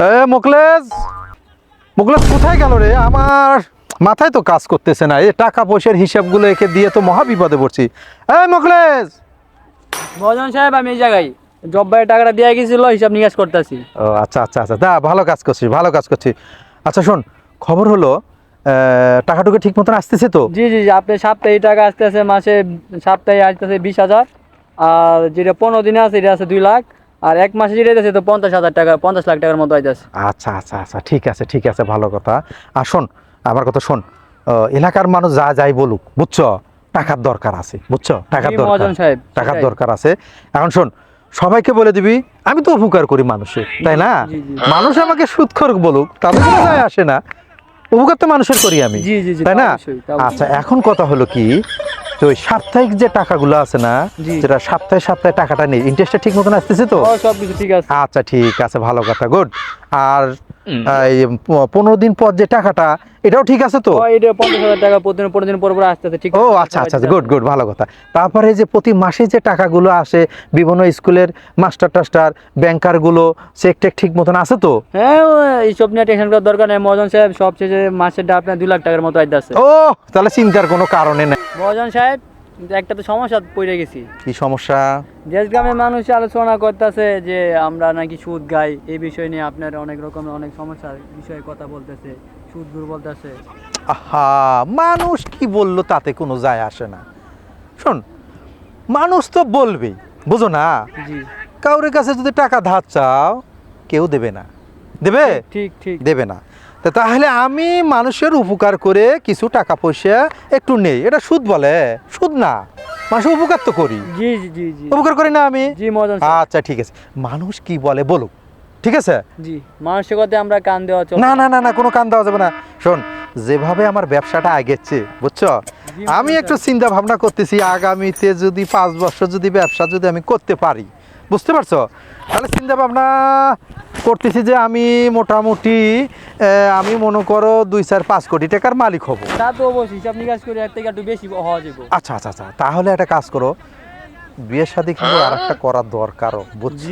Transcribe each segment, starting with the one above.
এ মোকলেজ মোকলেজ কোথায় গেল রে? আমার মাথায় তো কাজ করতেছে না। এই টাকা পয়সার হিসাবগুলো একে দিয়ে তো মহা বিপদে পড়ছি। এই মোকলেজ মহাজন সাহেব আমি এই জায়গায় জব ভাইয়ের টাকাটা দিয়ে গেছিল হিসাব নিকাশ করতেছি। ও আচ্ছা আচ্ছা আচ্ছা। দা ভালো কাজ করছিস ভালো কাজ করছিস। আচ্ছা শোন খবর হলো টাকাটুকু ঠিক মতন আসতেছে তো? জি জি জি আপনি সপ্তাহে টাকা আসতেছে মাসে সপ্তাহে আসতেছে বিশ হাজার আর যেটা পনেরো দিনে আছে এটা আছে দুই লাখ। আর এক মাসে যেটা আছে তো পঞ্চাশ হাজার টাকা পঞ্চাশ লাখ টাকার মতো আইতেছে আচ্ছা আচ্ছা আচ্ছা ঠিক আছে ঠিক আছে ভালো কথা। আর শোন আমার কথা শোন এলাকার মানুষ যা যাই বলুক বুঝছ? টাকার দরকার আছে বুঝছ? টাকার দরকার সাহেব, টাকার দরকার আছে। এখন শোন সবাইকে বলে দিবি আমি তো উপকার করি মানুষের তাই না। মানুষ আমাকে সুৎখর বলুক কোনো যায় আসে না? উপকার তো মানুষের করি আমি তাই না। আচ্ছা এখন কথা হলো কি তো ওই সাপ্তাহিক যে টাকাগুলো আছে না। যেটা সপ্তাহে সপ্তাহে টাকাটা নেই ইন্টারেস্টটা ঠিক মতন আসতেছে তো? ও সব কিছু ঠিক আছে। আচ্ছা ঠিক আছে ভালো কথা গুড আর পনেরো দিন পর যে টাকাটা এটাও ঠিক আছে তো? টাকা প্রতিদিন পনেরো দিন পর পর আসতেছে ঠিক ও আচ্ছা আচ্ছা গুড গুড ভালো কথা। তারপরে যে প্রতি মাসে যে টাকাগুলো আসে বিভিন্ন স্কুলের মাস্টার টাস্টার ব্যাংকারগুলো চেক টেক ঠিক মতন আছে তো? হ্যাঁ এইসব নিয়ে টেনশন করার দরকার নেই। মহাজন সাহেব সবশেষে মাসেরটা আপনার দুই লাখ টাকার মতো আইতেছে ও তাহলে চিন্তার কোনো কারণে নেই। মহাজন সাহেব কিন্তু একটা তো সমস্যা পড়ে গেছি। কি সমস্যা? দেশ গ্রামের মানুষ আলোচনা করতেছে যে আমরা নাকি সুদ গাই এই বিষয় নিয়ে আপনার অনেক রকমের অনেক সমস্যার বিষয়ে কথা বলতেছে সুদ গুর বলতেছে। আহা মানুষ কি বলল তাতে কোনো যায় আসে না। শোন মানুষ তো বলবেই বুঝো না? জি। কাউরের কাছে যদি টাকা ধার চাও কেউ দেবে না। দেবে? ঠিক ঠিক। দেবে না। তা তাহলে আমি মানুষের উপকার করে কিছু টাকা পয়সা একটু নেই। এটা সুদ বলে। সুদ না। মানুষের উপকার তো করি। জি জি জি জি। উপকার করি না আমি? জি আচ্ছা ঠিক আছে। মানুষ কি বলে বলুক। ঠিক আছে? জি মানুষের আমরা কান দেওয়া না না। না না কোনো কান দেওয়া যাবে না। শোন যেভাবে আমার ব্যবসাটা আগেছে বুঝছ? আমি একটু চিন্তা ভাবনা করতেছি আগামীতে যদি পাঁচ বছর যদি ব্যবসা যদি আমি করতে পারি বুঝতে পারছ? তাহলে চিন্তা ভাবনা করতেছি যে আমি মোটামুটি আমি মনে করো দুই চার পাঁচ কোটি টাকার মালিক হব। তা তো অবশ্যই হিসাব নিকাশ করে এর থেকে একটু বেশি হওয়া যাবে। আচ্ছা আচ্ছা আচ্ছা তাহলে একটা কাজ করো বিয়ের সাথে কিন্তু আর একটা করার দরকারও বুঝছ।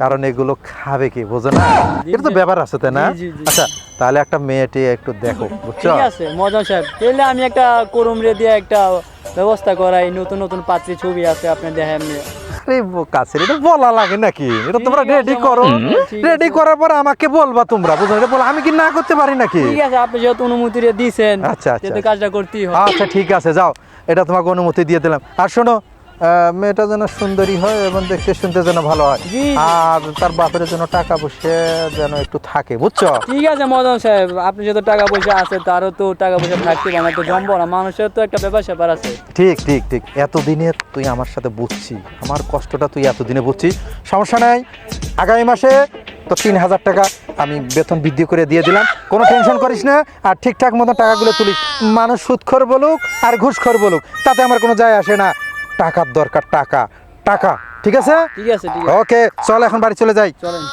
কারণ এগুলো খাবে কি বোঝো না? এটা তো ব্যাপার আছে তাই না। আচ্ছা তাহলে একটা মেয়েটি একটু দেখো বুঝছ? ঠিক আছে মহাজন সাহেব। তাহলে আমি একটা করুম রে দিয়ে একটা ব্যবস্থা করাই নতুন নতুন পাত্রী ছবি আছে আপনি দেখেন। আরে কাছে এটা বলা লাগে নাকি? এটা তোমরা রেডি করো। রেডি করার পর আমাকে বলবা তোমরা বুঝলে? এটা বলো আমি কি না করতে পারি নাকি? ঠিক আছে আপনি যেহেতু অনুমতি রে দিয়েছেন আচ্ছা, আচ্ছা। কাজটা করতেই হবে। আচ্ছা ঠিক আছে যাও। এটা তোমাকে অনুমতি দিয়ে দিলাম। আর শোনো মেয়েটা যেন সুন্দরী হয় এবং দেখতে শুনতে যেন ভালো হয়। আর তার বাপের জন্য টাকা পয়সা যেন একটু থাকে বুঝছ? ঠিক আছে মদন সাহেব আপনি যেহেতু টাকা পয়সা আছে তারও তো টাকা পয়সা থাকতে পারে তো জম্বো না মানুষের তো একটা ব্যাপার স্যাপার আছে। ঠিক ঠিক ঠিক। এতদিনে তুই আমার সাথে বুঝছি আমার কষ্টটা তুই এতদিনে বুঝছিস সমস্যা নাই আগামী মাসে তো তিন হাজার টাকা আমি বেতন বৃদ্ধি করে দিয়ে দিলাম। কোনো টেনশন করিস না আর ঠিকঠাক মতো টাকাগুলো তুলিস। মানুষ সুদখোর বলুক আর ঘুষখোর বলুক তাতে আমার কোনো যায় আসে না। টাকার দরকার টাকা। টাকা ঠিক আছে? ঠিক আছে ওকে চল এখন বাড়ি চলে যাই। চলেন।